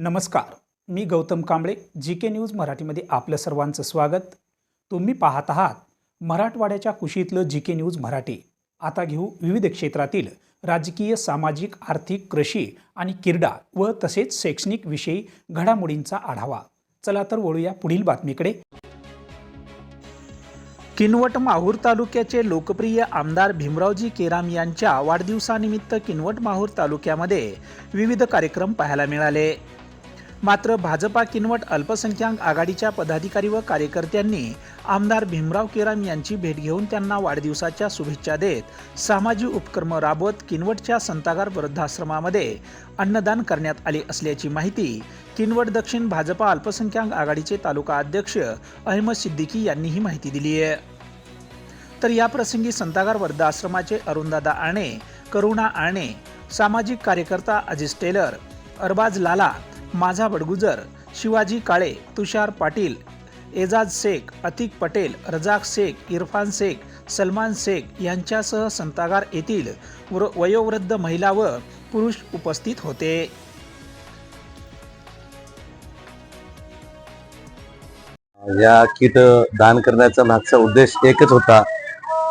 नमस्कार मी Gautam Kamble G K news मराठीमध्ये आपलं सर्वांचं स्वागत. तुम्ही पाहत आहात मराठवाड्याच्या कुशीतलं जी के न्यूज मराठी. आता घेऊ विविध क्षेत्रातील राजकीय सामाजिक आर्थिक कृषी आणि क्रीडा व तसेच शैक्षणिक विषयी घडामोडींचा आढावा. चला तर वळूया पुढील बातमीकडे. किनवट माहूर तालुक्याचे लोकप्रिय आमदार भीमरावजी केराम यांच्या वाढदिवसानिमित्त किनवट माहूर तालुक्यामध्ये विविध कार्यक्रम पाहायला मिळाले. मात्र भाजपा किनवट अल्पसंख्याक आघाडीच्या पदाधिकारी व कार्यकर्त्यांनी आमदार भीमराव केराम यांची भेट घेऊन त्यांना वाढदिवसाच्या शुभेच्छा देत सामाजिक उपक्रम राबवत किनवटच्या संतागार वृद्धाश्रमामध्ये अन्नदान करण्यात आले असल्याची माहिती किनवट दक्षिण भाजपा अल्पसंख्याक आघाडीचे तालुका अध्यक्ष अहमद सिद्दीकी यांनी ही माहिती दिली आहे. तर या प्रसंगी संतागार वृद्धाश्रमाचे अरुणदादा आणे करुणा आणे सामाजिक कार्यकर्ता अजिज टेलर अरबाज लाला माझा बडगुजर शिवाजी काळे तुषार पाटील एजाज शेख अतिक पटेल रजाक शेख इरफान शेख सलमान शेख यांच्यासह संतागार येथील वयोवृद्ध महिला व पुरुष उपस्थित होते. या किट दान करण्याचा मागचा उद्देश एकच होता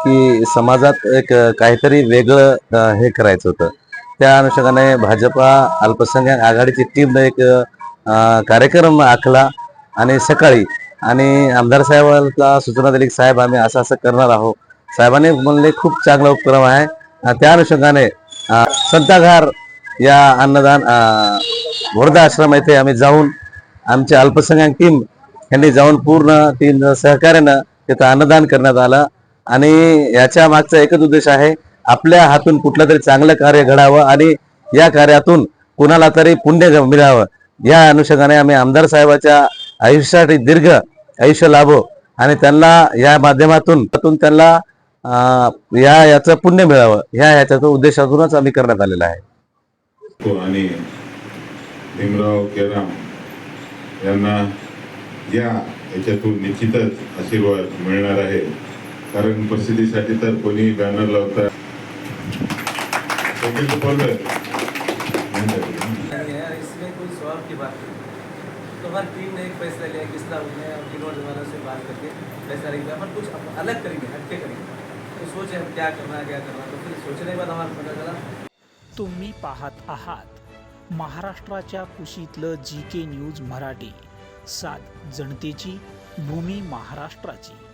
की समाजात एक काहीतरी वेगळं हे करायचं होतं. त्या अनुषंगाने भाजपा अल्पसंख्याक आघाडीची टीमने एक कार्यक्रम आखला आणि सकाळी आणि आमदार साहेबांना सूचना दिली की साहेब आम्ही असं असं करणार आहोत. साहेबांनी म्हणले खूप चांगला उपक्रम आहे. त्या अनुषंगाने संताघार या अन्नदान अ, वृद्धाश्रम येथे आम्ही जाऊन आमच्या अल्पसंख्याक टीम यांनी जाऊन पूर्ण तीन सहकार्यानं तिथं अन्नदान करण्यात आलं. आणि याच्या मागचा एकच उद्देश आहे आपल्या हातून कुठलं तरी चांगलं कार्य घडावं आणि या कार्यातून कुणाला तरी पुण्य मिळावं. या अनुषंगाने आम्ही आमदार साहेबाच्या आयुष्यासाठी दीर्घ आयुष्य लाभो आणि त्यांना या माध्यमातून त्यातून त्यांना या याचं पुण्य मिळावं. ह्या याच्या उद्देशातूनच आम्ही करण्यात आलेला आहे. हो, आणि भीमराव केराम यांना या याच्यातून निश्चितच आशीर्वाद मिळणार आहे. कारण प्रसिद्धीसाठी तर कोणी बॅनर लावतात कोणी बोललं. नहीं है। इसमें कोई स्वाब की बात नहीं। तो हर टीम ने एक फैसला लिया कि इसला उन्हें और वालों से बात करके फैसला लेंगे। अपन कुछ अलग करेंगे हटके करेंगे। तो सोचे हम क्या करना है क्या करना। तो फिर सोचने के बाद हमारा पता चला। तुम्ही पाहत आहात महाराष्ट्राच्या कुशीतलं जी के न्यूज मराठी सात जनतेची भूमी महाराष्ट्राची.